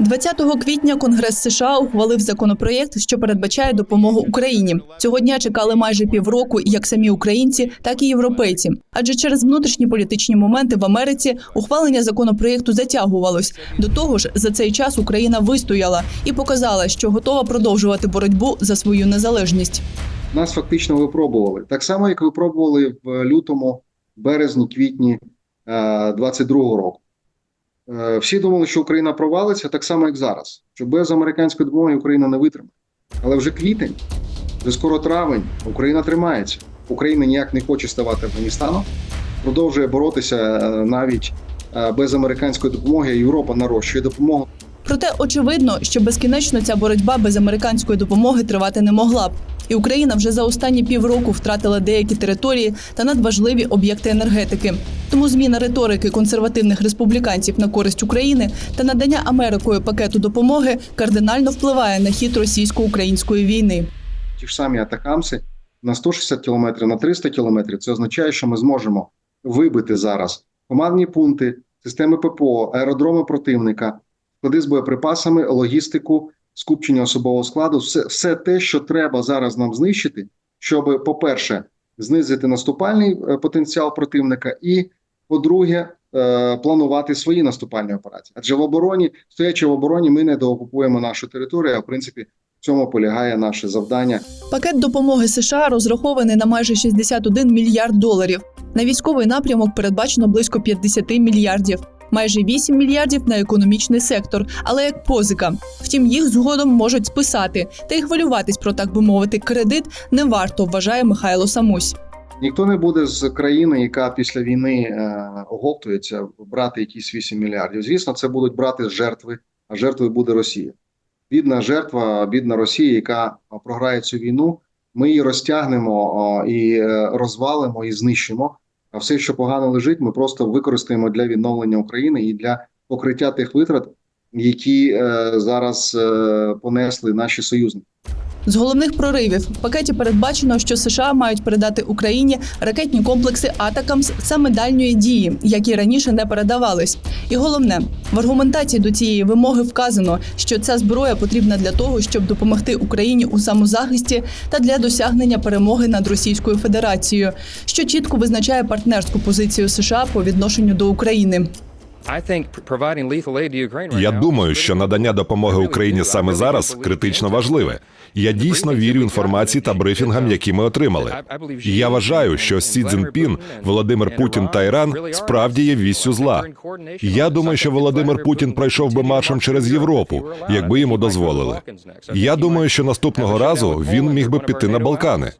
20 квітня Конгрес США ухвалив законопроєкт, що передбачає допомогу Україні. Цього дня чекали майже півроку як самі українці, так і європейці. Адже через внутрішні політичні моменти в Америці ухвалення законопроєкту затягувалось. До того ж, за цей час Україна вистояла і показала, що готова продовжувати боротьбу за свою незалежність. Нас фактично випробували так само, як випробували в лютому, березні, квітні 22-го року. Е, Всі думали, що Україна провалиться так само, як зараз. Що без американської допомоги Україна не витримає. Але вже квітень, вже скоро травень, Україна тримається. Україна ніяк не хоче ставати Афганістаном, продовжує боротися е, навіть е, без американської допомоги. Європа нарощує допомогу. Проте очевидно, що безкінечно ця боротьба без американської допомоги тривати не могла б. І Україна вже за останні півроку втратила деякі території та надважливі об'єкти енергетики. Тому зміна риторики консервативних республіканців на користь України та надання Америкою пакету допомоги кардинально впливає на хід російсько-української війни. ті ж самі атакамси на 160 кілометрів, на 300 кілометрів. Це означає, що ми зможемо вибити зараз командні пункти, системи ППО, аеродроми противника, склади з боєприпасами, логістику, скупчення особового складу, все, все те, що треба зараз нам знищити, щоб, по-перше, знизити наступальний е, потенціал противника, і, по-друге, е, планувати свої наступальні операції. Адже в обороні, стоячи в обороні, ми не доокупуємо нашу територію, а в принципі в цьому полягає наше завдання. Пакет допомоги США розрахований на майже 61 мільярд доларів. На військовий напрямок передбачено близько 50 мільярдів. Майже 8 мільярдів на економічний сектор, але як позика. Втім, їх згодом можуть списати, та й хвилюватись про так би мовити кредит не варто, вважає Михайло Самусь. Ніхто не буде з країни, яка після війни е, оговтується, брати якісь 8 мільярдів. Звісно, це будуть брати з жертви, а жертвою буде Росія. Бідна жертва, бідна Росія, яка програє цю війну. Ми її розтягнемо і е, розвалимо і знищимо. А все, що погано лежить, ми просто використаємо для відновлення України і для покриття тих витрат, які е, зараз е, понесли наші союзники. З головних проривів в пакеті передбачено, що США мають передати Україні ракетні комплекси Атакамс саме дальньої дії, які раніше не передавались. І головне, в аргументації до цієї вимоги вказано, що ця зброя потрібна для того, щоб допомогти Україні у самозахисті та для досягнення перемоги над Російською Федерацією, що чітко визначає партнерську позицію США по відношенню до України. Я думаю, що надання допомоги Україні саме зараз критично важливе. Я дійсно вірю інформації та брифінгам, які ми отримали. І Я вважаю, що Сі Цзіньпін, Володимир Путін та Іран справді є віссю зла. Я думаю, що Володимир Путін пройшов би маршем через Європу, якби йому дозволили. Я думаю, що наступного разу він міг би піти на Балкани.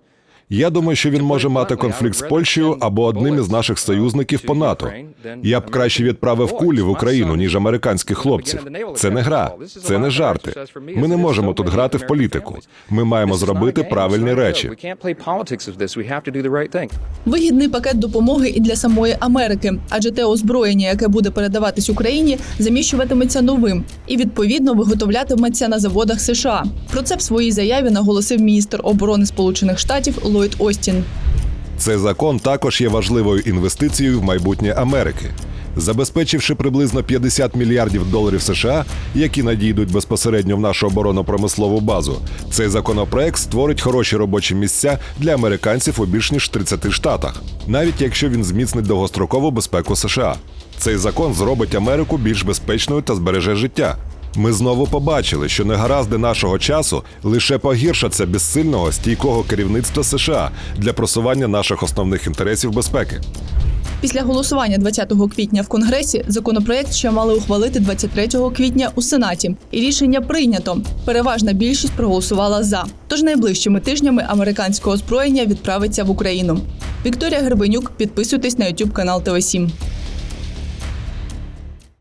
Я думаю, що він може мати конфлікт з Польщею або одним із наших союзників по НАТО. Я б краще відправив кулі в Україну, ніж американських хлопців. Це не гра, це не жарти. Ми не можемо тут грати в політику. Ми маємо зробити правильні речі. Вигідний пакет допомоги і для самої Америки, адже те озброєння, яке буде передаватись Україні, заміщуватиметься новим і відповідно виготовлятиметься на заводах США. Про це в своїй заяві наголосив міністр оборони Сполучених Штатів Ллойд Остін. Цей закон також є важливою інвестицією в майбутнє Америки. Забезпечивши приблизно 50 мільярдів доларів США, які надійдуть безпосередньо в нашу оборонно-промислову базу, цей законопроект створить хороші робочі місця для американців у більш ніж 30 штатах, навіть якщо він зміцнить довгострокову безпеку США. Цей закон зробить Америку більш безпечною та збереже життя. Ми знову побачили, що негаразди нашого часу лише погіршаться без сильного стійкого керівництва США для просування наших основних інтересів безпеки. Після голосування 20 квітня в Конгресі законопроект ще мали ухвалити 23 квітня у Сенаті, і рішення прийнято. Переважна більшість проголосувала за. Тож найближчими тижнями американське озброєння відправиться в Україну. Вікторія Гербенюк, підписуйтесь на YouTube канал ТВ 7